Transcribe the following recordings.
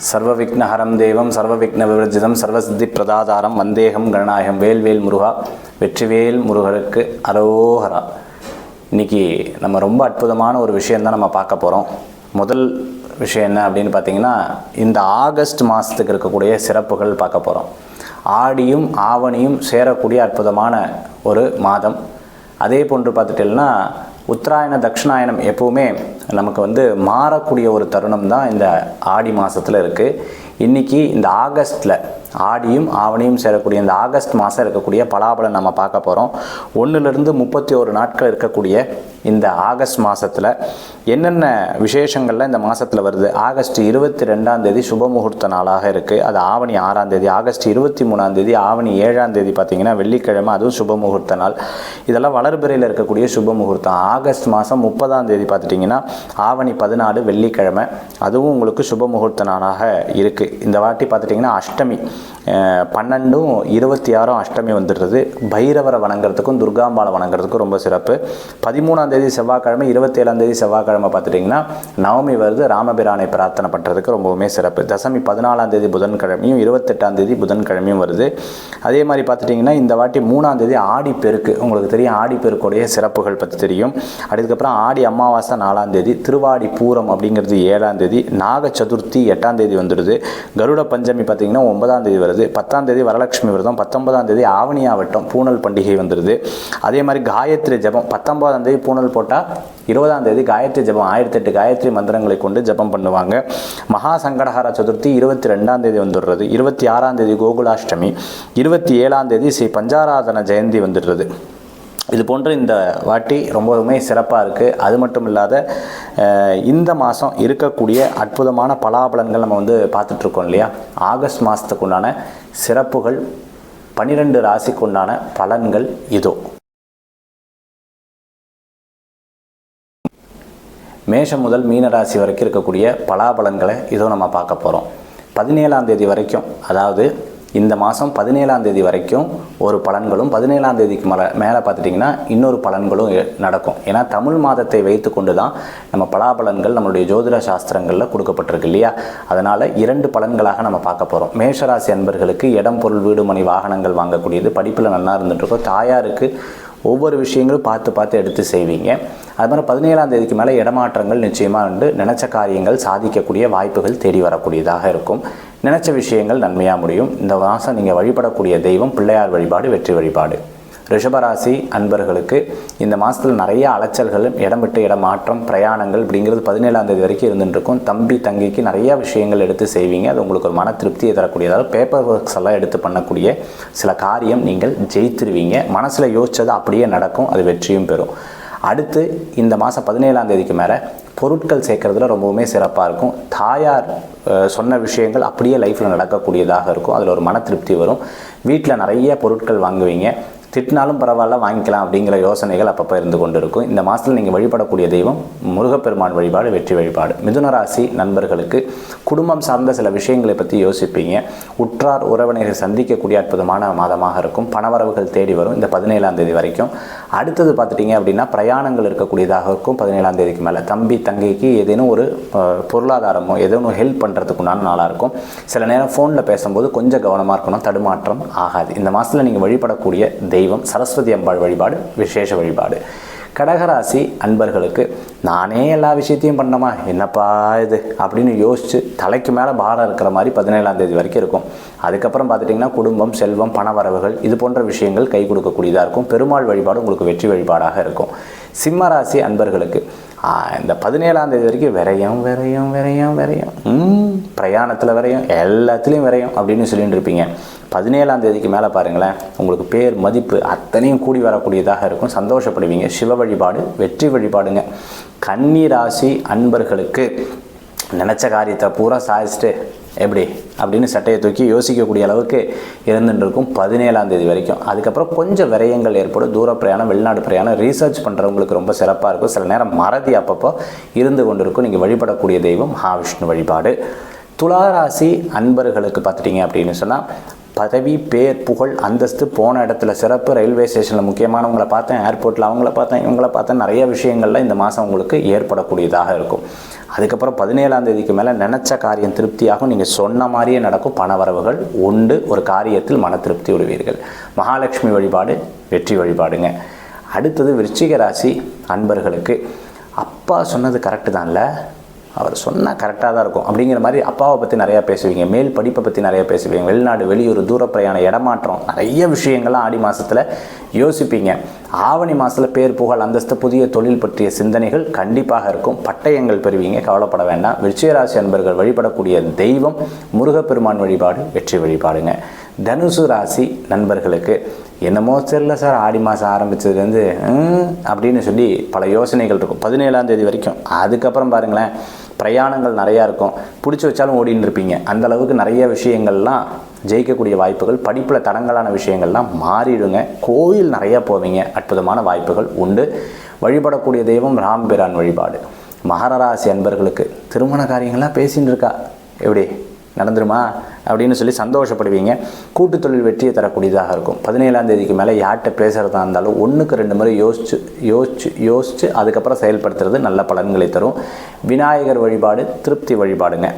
சர்வவிக்னஹரம் தேவம் சர்வவிக்ன விவர்ஜிதம் சர்வசித்தி பிரதாதாரம் வந்தேகம் கணநாயகம் வேல்வேல் முருகா வெற்றிவேல் முருகருக்கு அரோஹரா. இன்னைக்கு நம்ம ரொம்ப அற்புதமான ஒரு விஷயந்தான் நம்ம பார்க்க போகிறோம் முதல் விஷயம் என்ன அப்படின்னு பார்த்தீங்கன்னா இந்த ஆகஸ்ட் மாதத்துக்கு இருக்கக்கூடிய சிறப்புகள் பார்க்க போகிறோம் ஆடியும் ஆவணியும் சேரக்கூடிய அற்புதமான ஒரு மாதம். அதே போன்று பார்த்துட்டீங்கன்னா உத்தராயண தட்சிணாயனம் எப்போவுமே நமக்கு வந்து மாறக்கூடிய ஒரு தருணம் தான் இந்த ஆடி மாதத்தில் இருக்குது இன்றைக்கி இந்த ஆகஸ்ட்டில் ஆடியும் ஆவணியும் சேரக்கூடிய இந்த ஆகஸ்ட் மாதம் இருக்கக்கூடிய பலாபலம் நம்ம பார்க்க போகிறோம் ஒன்றுலேருந்து முப்பத்தி ஒரு நாட்கள் இருக்கக்கூடிய இந்த ஆகஸ்ட் மாதத்தில் என்னென்ன விசேஷங்கள்லாம் இந்த மாதத்தில் வருது? ஆகஸ்ட் இருபத்தி ரெண்டாம் தேதி சுப முகூர்த்த நாளாக இருக்குது அது ஆவணி ஆறாம் தேதி. ஆகஸ்ட் இருபத்தி மூணாம் தேதி ஆவணி ஏழாம் தேதி பார்த்திங்கன்னா வெள்ளிக்கிழமை அதுவும் சுப முகூர்த்த நாள். இதெல்லாம் வளர்பிறையில் இருக்கக்கூடிய சுப முகூர்த்தம் ஆகஸ்ட் மாதம் முப்பதாம் தேதி பார்த்துட்டிங்கன்னா ஆவணி பதினாலு வெள்ளிக்கிழமை. அதுவும் உங்களுக்கு சுப முகூர்த்த நாளாக இருக்குது இந்த வாட்டி பார்த்துட்டிங்கன்னா அஷ்டமி. பன்னெண்டும் இருபத்தி ஆறும் அஷ்டமி வந்துடுறது. பைரவரை வணங்குறதுக்கும் துர்காம்பாலை வணங்குறதுக்கும் ரொம்ப சிறப்பு. பதிமூணாம் தேதி செவ்வாய்க்கிழமை இருபத்தேழாம் தேதி செவ்வாய்க்கிழமை பார்த்துட்டிங்கன்னா நவமி வருது ராமபிரானை பிரார்த்தனை பண்ணுறதுக்கு ரொம்பவுமே சிறப்பு. தசமி பதினாலாம் தேதி புதன்கிழமையும் இருபத்தெட்டாம் தேதி புதன்கிழமையும் வருது. அதே மாதிரி பார்த்துட்டிங்கன்னா இந்த வாட்டி மூணாம் தேதி ஆடி பெருக்கு உங்களுக்கு தெரியும் ஆடி பெருக்குடைய சிறப்புகள் பற்றி தெரியும். அதுக்கப்புறம் ஆடி அமாவாசை நாலாம் தேதி. திருவாடி பூரம் அப்படிங்கிறது ஏழாம் தேதி நாக சதுர்த்தி எட்டாம் தேதி வந்துடுது. கருட பஞ்சமி பார்த்திங்கன்னா ஒன்பதாம் தேதி வருது. பத்தாம் தேதி வரலட்சுமி விரதம் பத்தொன்பதாம் தேதி ஆவணி ஆவட்டம் பூனல் பண்டிகை வந்துடுது. அதே மாதிரி காயத்ரி ஜபம் பத்தொன்பதாம் தேதி பூனல் போட்டால் இருபதாம் தேதி காயத்ரி ஜபம் ஆயிரத்தெட்டு காயத்ரி மந்திரங்களை கொண்டு ஜபம் பண்ணுவாங்க. மகா சங்கடஹார சதுர்த்தி இருபத்தி ரெண்டாம் தேதி வந்துடுறது. இருபத்தி ஆறாம் தேதி கோகுலாஷ்டமி இருபத்தி ஏழாம் தேதி ஸ்ரீ பஞ்சாராதன ஜெயந்தி வந்துடுறது. இது போன்ற இந்த வாட்டி ரொம்பவுமே சிறப்பாக இருக்குது அது மட்டும் இல்லாத இந்த மாதம் இருக்கக்கூடிய அற்புதமான பலாபலன்கள் நம்ம வந்து பார்த்துட்ருக்கோம் இல்லையா? ஆகஸ்ட் மாதத்துக்கு உண்டான சிறப்புகள் பன்னிரெண்டு ராசிக்கு உண்டான பலன்கள் இதோ. மேஷம் முதல் மீன ராசி வரைக்கும் இருக்கக்கூடிய பலாபலன்களை இதோ நம்ம பார்க்க போகிறோம் பதினேழாம் தேதி வரைக்கும் அதாவது இந்த மாதம் பதினேழாம் தேதி வரைக்கும் ஒரு பலன்களும் பதினேழாம் தேதிக்கு மேலே மேலே பார்த்துட்டிங்கன்னா இன்னொரு பலன்களும் நடக்கும். ஏன்னா தமிழ் மாதத்தை வைத்து கொண்டு தான் நம்ம பலாபலன்கள் நம்மளுடைய ஜோதிட சாஸ்திரங்களில் கொடுக்கப்பட்டிருக்கு இல்லையா? அதனால் இரண்டு பலன்களாக நம்ம பார்க்க போகிறோம் மேஷராசி அன்பர்களுக்கு இடம் பொருள் வீடு மணி வாகனங்கள் வாங்கக்கூடியது. படிப்பில் நல்லா இருந்துகிட்ருக்கோம் தாயாருக்கு ஒவ்வொரு விஷயங்களும் பார்த்து பார்த்து எடுத்து செய்வீங்க. அது மாதிரி பதினேழாம் தேதிக்கு மேலே இடமாற்றங்கள் நிச்சயமாக வந்து நினச்ச காரியங்கள் சாதிக்கக்கூடிய வாய்ப்புகள் தேடி வரக்கூடியதாக இருக்கும். நினச்ச விஷயங்கள் நன்மையாக முடியும். இந்த மாதம் நீங்கள் வழிபடக்கூடிய தெய்வம் பிள்ளையார் வழிபாடு வெற்றி வழிபாடு. ரிஷபராசி அன்பர்களுக்கு இந்த மாதத்தில் நிறைய அலைச்சல்களும் இடம் விட்டு இடம் மாற்றம் பிரயாணங்கள் அப்படிங்கிறது பதினேழாம் தேதி வரைக்கும் இருந்துருக்கும் தம்பி தங்கிக்கு நிறைய விஷயங்கள் எடுத்து செய்வீங்க. அது உங்களுக்கு ஒரு மன திருப்தியை தரக்கூடியதாக பேப்பர் ஒர்க்ஸ் எல்லாம் எடுத்து பண்ணக்கூடிய சில காரியம் நீங்கள் ஜெயித்திருவீங்க. மனசில் யோசிச்சது அப்படியே நடக்கும். அது வெற்றியும் பெறும். அடுத்து இந்த மாதம் பதினேழாம் தேதிக்கு மேலே பொருட்கள் சேர்க்கறதுல ரொம்பவுமே சிறப்பாக இருக்கும். தாயார் சொன்ன விஷயங்கள் அப்படியே லைஃப்பில் நடக்கக்கூடியதாக இருக்கும். அதில் ஒரு மன திருப்தி வரும். வீட்டில் நிறைய பொருட்கள் வாங்குவீங்க. திட்டினாலும் பரவாயில்ல வாங்கிக்கலாம் அப்படிங்கிற யோசனைகள் அப்பப்போ இருந்து கொண்டு இருக்கும் இந்த மாதத்தில் நீங்கள் வழிபடக்கூடிய தெய்வம் முருகப்பெருமான் வழிபாடு வெற்றி வழிபாடு. மிதுனராசி நண்பர்களுக்கு குடும்பம் சார்ந்த சில விஷயங்களை பற்றி யோசிப்பீங்க. உற்றார் உறவினர்கள் சந்திக்கக்கூடிய அற்புதமான மாதமாக இருக்கும். பணவரவுகள் தேடி வரும் இந்த பதினேழாம் தேதி வரைக்கும். அடுத்தது பார்த்துட்டிங்க அப்படின்னா பிரயாணங்கள் இருக்கக்கூடியதாக இருக்கும் பதினேழாம் தேதிக்கு மேலே. தம்பி தங்கைக்கு ஏதேனும் ஒரு பொருளாதாரமோ ஏதேனும் ஹெல்ப் பண்ணுறதுக்குண்டான நாளாக இருக்கும். சில நேரம் ஃபோனில் பேசும்போது கொஞ்சம் கவனமாக இருக்கணும் தடுமாற்றம் ஆகாது. இந்த மாதத்தில் நீங்கள் வழிபடக்கூடிய தெய்வம் சரஸ்வதி அம்பாள் வழிபாடு விசேஷ வழிபாடு. கடகராசி அன்பர்களுக்கு நானே எல்லா விஷயத்தையும் பண்ணமா என்னப்பா இது? அப்படின்னு யோசித்து தலைக்கு மேலே பாரம் இருக்கிற மாதிரி பதினேழாம் தேதி வரைக்கும் இருக்கும். அதுக்கப்புறம் பார்த்துட்டிங்கன்னா குடும்பம் செல்வம் பண வரவுகள் இது போன்ற விஷயங்கள் கை கொடுக்கக்கூடியதாக இருக்கும். பெருமாள் வழிபாடு உங்களுக்கு வெற்றி வழிபாடாக இருக்கும். சிம்ம ராசி அன்பர்களுக்கு இந்த பதினேழாம் தேதி வரைக்கும் விரையும் விரையும் விரையும் விரையும். பிரயாணத்தில் விரையும் எல்லாத்துலேயும் விரையும் அப்படின்னு சொல்லிட்டு இருப்பீங்க. பதினேழாம் தேதிக்கு மேலே பாருங்களேன் உங்களுக்கு பேர் மதிப்பு அத்தனையும் கூடி வரக்கூடியதாக இருக்கும். சந்தோஷப்படுவீங்க. சிவ வழிபாடு வெற்றி வழிபாடுங்க. கன்னிராசி அன்பர்களுக்கு நினச்ச காரியத்தை பூரா சாதிச்சுட்டு எப்படி? அப்படின்னு சட்டையை தூக்கி யோசிக்கக்கூடிய அளவுக்கு இருந்துட்டு இருக்கும் பதினேழாம் தேதி வரைக்கும். அதுக்கப்புறம் கொஞ்சம் விரயங்கள் ஏற்படும். தூர பிரயாணம் வெளிநாடு பிரயாணம் ரீசர்ச் பண்ணுறவங்களுக்கு ரொம்ப சிறப்பாக இருக்கும். சில நேரம் மறதி அப்பப்போ இருந்து கொண்டிருக்கும். நீங்கள் வழிபடக்கூடிய தெய்வம் மகாவிஷ்ணு வழிபாடு. துளாராசி அன்பர்களுக்கு பார்த்துட்டிங்க அப்படின்னு சொன்னால் பதவி பேர் புகழ் அந்தஸ்து போன இடத்துல சிறப்பு ரயில்வே ஸ்டேஷனில் முக்கியமானவங்களை பார்த்தேன் ஏர்போர்ட்டில் அவங்கள பார்த்தேன் இவங்கள பார்த்தேன் நிறைய விஷயங்களில் இந்த மாதம் உங்களுக்கு ஏற்படக்கூடியதாக இருக்கும். அதுக்கப்புறம் பதினேழாம் தேதிக்கு மேலே நினச்ச காரியம் திருப்தியாகும். நீங்கள் சொன்ன மாதிரியே நடக்கும். பணவரவுகள் உண்டு. ஒரு காரியத்தில் மன திருப்தி விடுவீர்கள் மகாலட்சுமி வழிபாடு வெற்றி வழிபாடுங்க. அடுத்தது விருச்சிக ராசி அன்பர்களுக்கு. அப்பா சொன்னது கரெக்டு தான்ல. அவர் சொன்னால் கரெக்டாக தான் இருக்கும். அப்படிங்கிற மாதிரி அப்பாவை பற்றி நிறையா பேசுவீங்க. மேல் படிப்பை பற்றி நிறையா பேசுவீங்க. வெளிநாடு வெளியூர் தூர பிரயாணம் இடமாற்றம் நிறைய விஷயங்கள்லாம் ஆடி மாதத்தில் யோசிப்பீங்க. ஆவணி மாதத்தில் பேர் புகழ் அந்தஸ்து புதிய தொழில் பற்றிய சிந்தனைகள் கண்டிப்பாக இருக்கும். பட்டயங்கள் பெறுவீங்க. கவலைப்பட வேண்டாம். விருச்சிகராசி அன்பர்கள் வழிபடக்கூடிய தெய்வம் முருகப்பெருமான் வழிபாடு வெற்றி வழிபாடுங்க. தனுசு ராசி நண்பர்களுக்கு என்னமோ தெரியல சார் ஆடி மாதம் ஆரம்பித்ததுலேருந்து அப்படின்னு சொல்லி பல யோசனைகள் இருக்கும். பதினேழாம் தேதி வரைக்கும். அதுக்கப்புறம் பாருங்களேன். பிரயாணங்கள் நிறையா இருக்கும். பிடிச்சி வச்சாலும் ஓடின்னு இருப்பீங்க அந்த அளவுக்கு நிறைய விஷயங்கள்லாம் ஜெயிக்கக்கூடிய வாய்ப்புகள் படிப்பில் தடங்கலான விஷயங்கள்லாம் மாறிடுங்க. கோயில் நிறையா போவீங்க. அற்புதமான வாய்ப்புகள் உண்டு. வழிபடக்கூடிய தெய்வம் ராம்பிரான் வழிபாடு. மகர ராசி அன்பர்களுக்கு திருமண காரியங்கள்லாம் பேசின்னு இருக்கா எப்படி? நடந்துருமா அப்படின்னு சொல்லி சந்தோஷப்படுவீங்க. கூட்டு தொழில் வெற்றியை தரக்கூடியதாக இருக்கும். பதினேழாம் தேதிக்கு மேலே யார்கிட்ட பேசுகிறதா இருந்தாலும் ஒன்றுக்கு ரெண்டு முறை யோசிச்சு யோசிச்சு யோசிச்சு அதுக்கப்புறம் செயல்படுத்துறது நல்ல பலன்களை தரும். விநாயகர் வழிபாடு திருப்தி வழிபாடுங்க.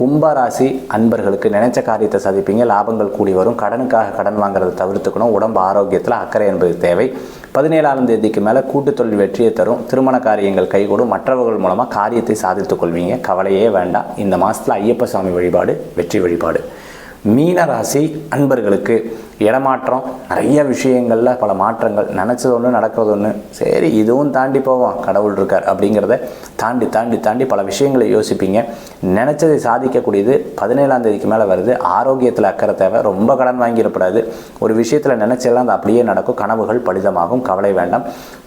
கும்பராசி அன்பர்களுக்கு நினைச்ச காரியத்தை சாதிப்பீங்க. லாபங்கள் கூடி வரும். கடனுக்காக கடன் வாங்குறதை தவிர்த்துக்கணும். உடம்பு ஆரோக்கியத்தில் அக்கறை என்பது தேவை. பதினேழாம் தேதிக்கு மேலே கூட்டுத்தொழில் வெற்றியை தரும். திருமண காரியங்கள் கைகூடும். மற்றவர்கள் மூலமாக காரியத்தை சாதித்துக் கொள்வீங்க. கவலையே வேண்டாம். இந்த மாதத்தில் ஐயப்ப சுவாமி வழிபாடு வெற்றி வழிபாடு. மீனராசி அன்பர்களுக்கு இடமாற்றம் நிறைய விஷயங்களில் பல மாற்றங்கள் நினச்சது ஒன்று நடக்கிறது ஒன்று சரி இதுவும் தாண்டி போவோம். கடவுள் இருக்கார் அப்படிங்கிறத தாண்டி தாண்டி தாண்டி பல விஷயங்களை யோசிப்பீங்க. நினச்சதை சாதிக்கக்கூடியது பதினேழாம் தேதிக்கு மேலே வருது. ஆரோக்கியத்தில் அக்கறை தேவை. ரொம்ப கடன் வாங்கிடக்கூடாது ஒரு விஷயத்தில் நினச்செல்லாம் அது அப்படியே நடக்கும். கனவுகள் பலிதமாகும். கவலை வேண்டாம்.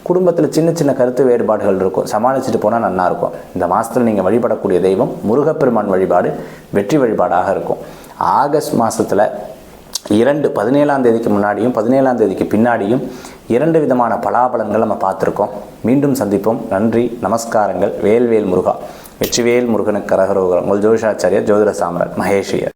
குடும்பத்தில் சின்ன சின்ன கருத்து வேறுபாடுகள் இருக்கும். சமாளிச்சுட்டு போனால் நல்லாயிருக்கும் இந்த மாதத்தில் நீங்கள் வழிபடக்கூடிய தெய்வம் முருகப்பெருமான் வழிபாடு வெற்றி வழிபாடாக இருக்கும். ஆகஸ்ட் மாதத்தில் இரண்டு பதினேழாம் தேதிக்கு முன்னாடியும் பதினேழாம் தேதிக்கு பின்னாடியும் இரண்டு விதமான பலாபலன்கள் நம்ம பார்த்துருக்கோம். மீண்டும் சந்திப்போம். நன்றி நமஸ்காரங்கள். வேல்வேல் முருகா. வெற்றிவேல் முருகனுக்கு கரகரோகரம். உங்கள் ஜோதிஷாச்சாரியர் ஜோதிட சாமரன் மகேஷியர்